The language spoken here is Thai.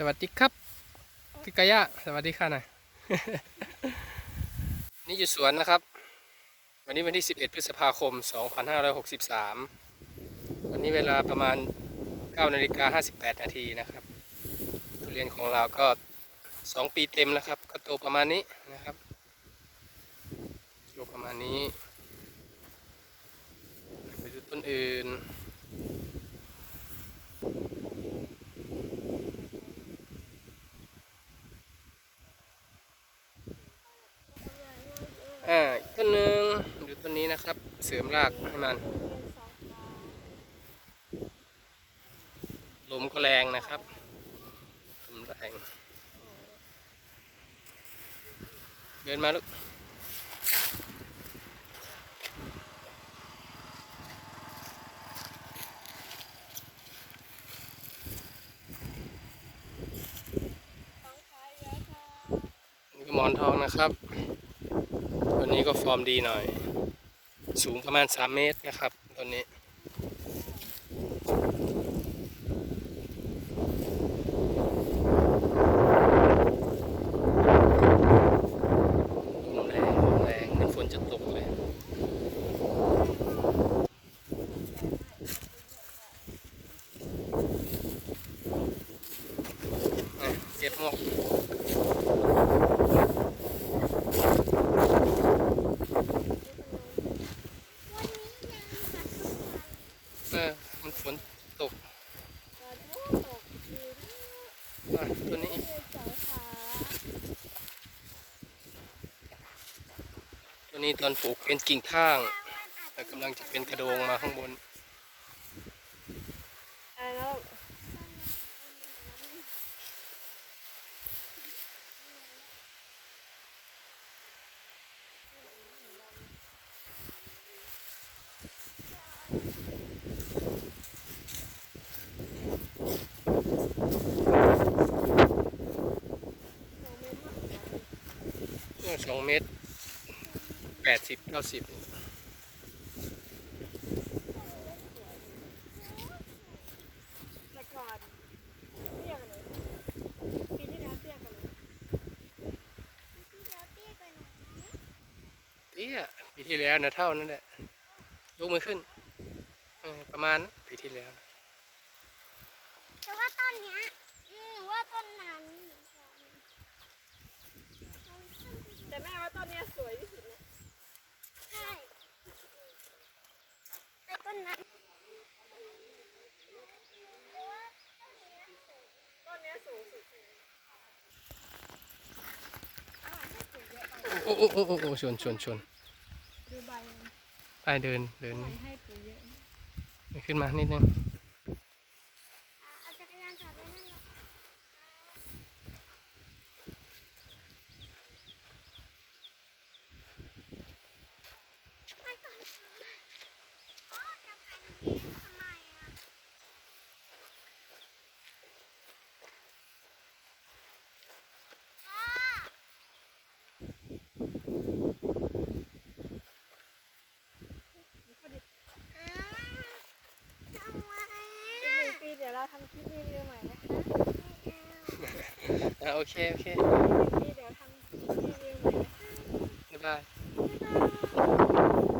สวัสดีครับพี่กายะสวัสดีค่ะน่อยนี่อยู่สวนนะครับ วันนี้วันที่ 11 พฤษภาคม 2563 วันนี้เวลาประมาณ 9 นาฬิกา 58 นาทีนะครับ ทุเรียนของเราก็ 2 ปีเต็มแล้วครับ ก็โตประมาณนี้นะครับโตประมาณนี้ ไปดูต้นอื่น อ่าอีกต้นหนึ่งดูต้นนี้นะ ครับ เสริมรากให้มัน ลมก็แรงนะครับลมแรงเดินมาลูกนี่ก็หมอนทองนะครับตัวนี้ก็ฟอร์มดีหน่อย สูงประมาณ 3 เมตรนะครับตัวนี้แรงแรงเหมือนฝนจะตกเลยอะเก็บหมวกเออมั นฝนตกอะตัวนี้อีกตัวนี้ตอนปลูกเป็นกิ่งข้าง แต่กำลังจะเป็นกระโดงมาข้างบน สองเมตรแปดสิบเก้าสิบเตี้ยปีที่แล้วเตี้ยกันเลยเตี้ยปีที่แล้วนะเท่านั้นแหละยกมือขึ้นประมาณปีที่แล้วแต่ว่าต้นเนี้ยว่าต้นนั้น แต่แม่ว่าต้นเนี้ยสวยที่สุดนะ ใช่แต่ต้ นั้นโอ้โอ้โอ้โอ้โอชนชนชนดูใบมันไปเดินเดินให้ปุ๋ยเยอะขึ้นมานิดนึง เอาจักรยานจอดไว้นั่นแหละไปก่อนอ๋อจะไปทำไมอะพ่ออ้าวทำไม อีกห อะ นึ่งปีเดี๋ยวเรา ทำคลิปรีวิวใหม่นะคะอะโอเค โอเคอีกหนึ่งปีเดี๋ยวทำคลิปรีวิวใหม่นะคะบ๊ายบาย บ๊ายบาย